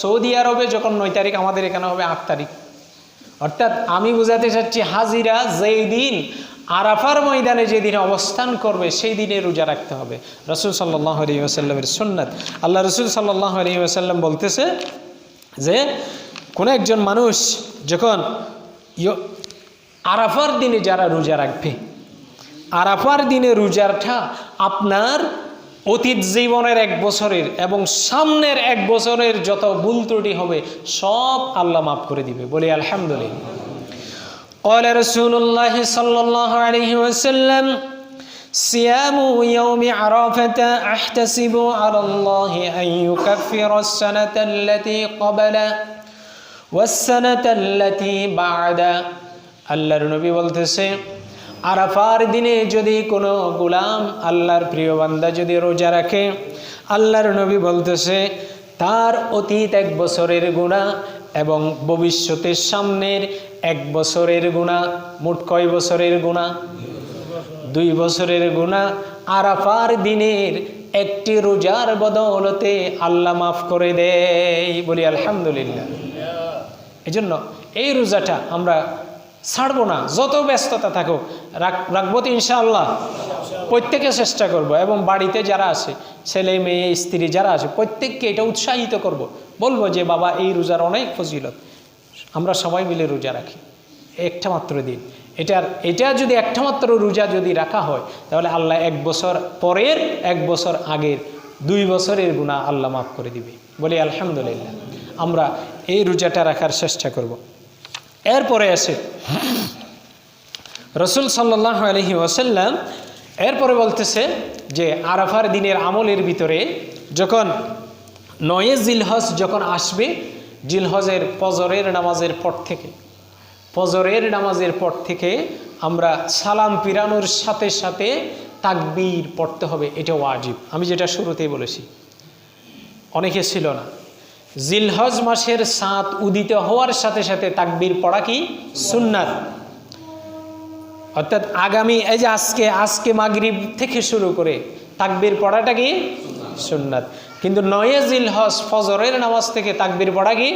Saudi আরবে যখন নয় তারিখ, আমাদের এখানে হবে আট তারিখ। অর্থাৎ আমি বোঝাতে চাচ্ছি, হাজিরা যেই দিন আরাফার ময়দানে যেদিন অবস্থান করবে, সেই দিনে রোজা রাখতে হবে। রসুল সাল্লাহ আলী আসাল্লামের সুন্নাত। আল্লাহ রসুল সাল্লাহ আলী আসাল্লাম বলতেছে যে, কোনো একজন মানুষ যখন আরাফার দিনে যারা রোজা রাখবে, আরাফার দিনে রোজাটা আপনার অতীত জীবনের এক বছরের এবং সামনের এক বছরের যত ভুল ত্রুটি হবে সব আল্লাহ মাফ করে দিবে বলি আলহামদুলিল্লাহ قال رسول الله صلى الله عليه وسلم صيام يوم عرفة أحتسب على الله أن يكفر السنة التي قبل والسنة التي بعد আল্লাহর নবী বলতেছে আরাফার দিনে যদি কোনো গুলাম আল্লাহর প্রিয় বান্দা যদি রোজা রাখে, আল্লাহর নবী বলতেছে, তার অতীত এক বছরের গুণা এবং ভবিষ্যতের সামনের এক বছরের গুণা মোট কয় বছরের গুণা দুই বছরের গুণা আরাফার দিনের একটি রোজার বদৌলতে আল্লাহ মাফ করে দেয়। বলি আলহামদুলিল্লাহ। এই জন্য এই রোজাটা আমরা ছাড়বো না, যত ব্যস্ততা থাকুক রাখব তো ইনশাআল্লাহ। প্রত্যেকে চেষ্টা করব, এবং বাড়িতে যারা আছে, ছেলে মেয়ে, স্ত্রী যারা আছে, প্রত্যেককে এটা উৎসাহিত করব। বলব যে, বাবা, এই রোজার অনেক ফজিলত। আমরা সবাই মিলে রোজা রাখি। একটা মাত্র দিন। এটার, এটা যদি একটা মাত্র রোজা যদি রাখা হয়, তাহলে আল্লাহ এক বছর পরের, এক বছর আগের, দুই বছরের গুণা আল্লাহ মাফ করে দিবে। বলি, আলহামদুলিল্লাহ। আমরা এই রোজাটা রাখার চেষ্টা করব। এরপরে আছে রসুল সাল্লাহ আলহি ওসাল্লাম এরপরে বলতেছে যে আরাফার দিনের আমলের ভিতরে যখন নয়ে জিলহজ যখন আসবে, জিলহজের পজরের নামাজের পর থেকে পজরের নামাজের পর থেকে আমরা সালাম পিরানোর সাথে সাথে তাকবীর পড়তে হবে, এটা ওয়াজিব। আমি যেটা শুরুতেই বলেছি, অনেকে ছিল না। জিলহজ মাসের সাঁত উদিত হওয়ার সাথে সাথে তাকবীর পড়া কি? সুন্নাত। অর্থাৎ আগামী এই যে আজকে আজকে মাগরিব থেকে শুরু করে তাকবীর পড়াটা কি? সুন্নাত। কিন্তু নয়ে জিলহজ ফজরের নামাজ থেকে তাকবীর পড়া কি?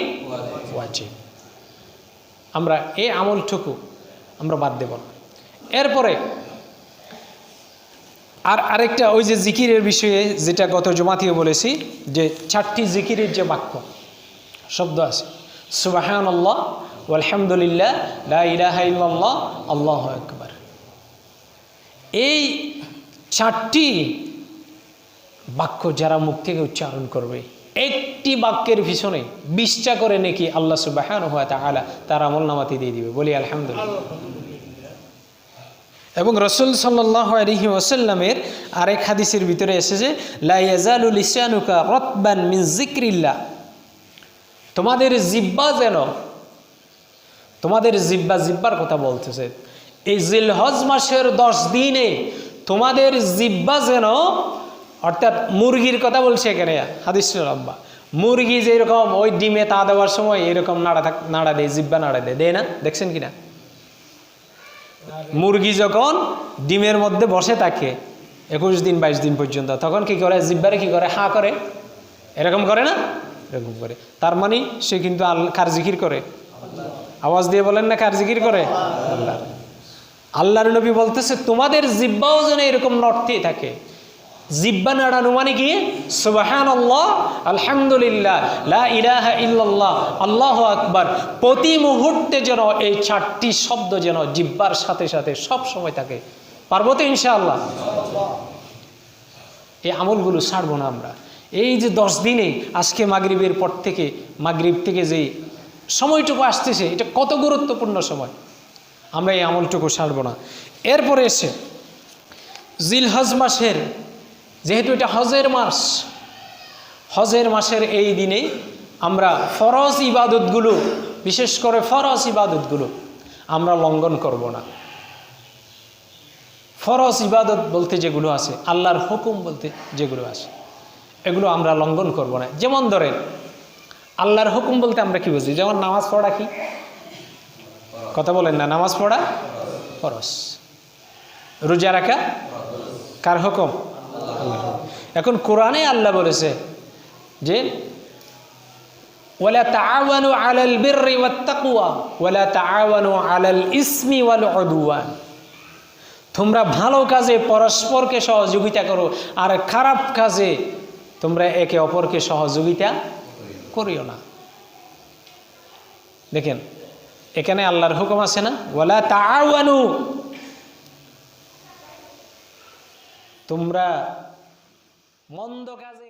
আমরা এই আমলটুকু আমরা বাদ দেব এরপরে আর আরেকটা, ওই যে জিকিরের বিষয়ে যেটা গত জমাতিও বলেছি, যে চারটি জিকিরের যে বাক্য, শব্দ আছে সুবাহান আল্লাহ আলহামদুলিল্লাহ লা আল্লাহ আকবার। এই চারটি বাক্য যারা মুখ থেকে উচ্চারণ করবে, একটি বাক্যের পিছনে বিশটা করে নাকি আল্লাহ সুবাহান হওয়া তাহলে তার আমল নামাতি দিয়ে দিবে, বলি আলহামদুলিল্লাহ। এবং রসুল সাল্লাহ আলহি ওসাল্লামের আরেক হাদিসের ভিতরে এসেছে লাইয়াজালুল ইসানুকা রতবান মিন জিক্রিল্লা তোমাদের জিব্বা যেন, তোমাদের জিব্বা জিব্বার কথা বলতেছে। এই জিলহজ মাসের দশ দিনে তোমাদের জিব্বা যেন, অর্থাৎ মুরগির কথা বলছে এখানে হাদিস লম্বা মুরগি যেরকম ওই ডিমে তা দেওয়ার সময় এরকম নাড়া থাক, নাড়া দেয় জিব্বা নাড়া দেয়। দেয় না? দেখছেন কি না মুরগি যখন ডিমের মধ্যে বসে থাকে, একুশ দিন, বাইশ দিন পর্যন্ত, তখন কি করে? জিব্বারে কি করে? হা করে। এরকম করে না? এরকম করে। তার মানে সে কিন্তু আল কার জিকির করে? আওয়াজ দিয়ে বলেন না কার জিকির করে? আল্লাহ। আল্লাহর নবী বলতেছে, তোমাদের জিব্বাও যেন এরকম নড়তেই থাকে। জিব্বা নাড়ানো মানে কি? সুবাহান আল্লাহ আলহামদুলিল্লাহ, লা ইল্লাল্লাহ, আল্লাহ আকবার। প্রতি মুহূর্তে যেন এই চারটি শব্দ যেন জিব্বার সাথে সাথে সব সময় থাকে। পারব তো ইনশাআল্লাহ? এই আমলগুলো ছাড়বো না আমরা। এই যে দশ দিনে আজকে মাগরিবের পর থেকে, মাগরিব থেকে যে সময়টুকু আসতেছে, এটা কত গুরুত্বপূর্ণ সময়? আমরা এই আমলটুকু ছাড়বো না। এরপরে এসে, জিলহজ মাসের যেহেতু এটা হজের মাস, হজের মাসের এই দিনে আমরা ফরজ ইবাদতগুলো, বিশেষ করে ফরজ ইবাদতগুলো, আমরা লঙ্ঘন করব না। ফরজ ইবাদত বলতে যেগুলো আছে, আল্লাহর হুকুম বলতে যেগুলো আছে, এগুলো আমরা লঙ্ঘন করব না। যেমন ধরেন, আল্লাহর হুকুম বলতে আমরা কি বুঝি? যেমন নামাজ পড়া কি? কথা বলেন না, নামাজ পড়া ফরস রোজা রাখা কার হুকুম। এখন কোরআনে আল্লাহ বলেছে যে তোমরা ভালো কাজে পরস্পরকে সহযোগিতা করো, আর খারাপ কাজে তোমরা একে অপরকে সহযোগিতা করিও না। দেখেন, এখানে আল্লাহর হুকুম আছে না? ওয়ালা তাআওয়ানু, তোমরা মন্দ কাজে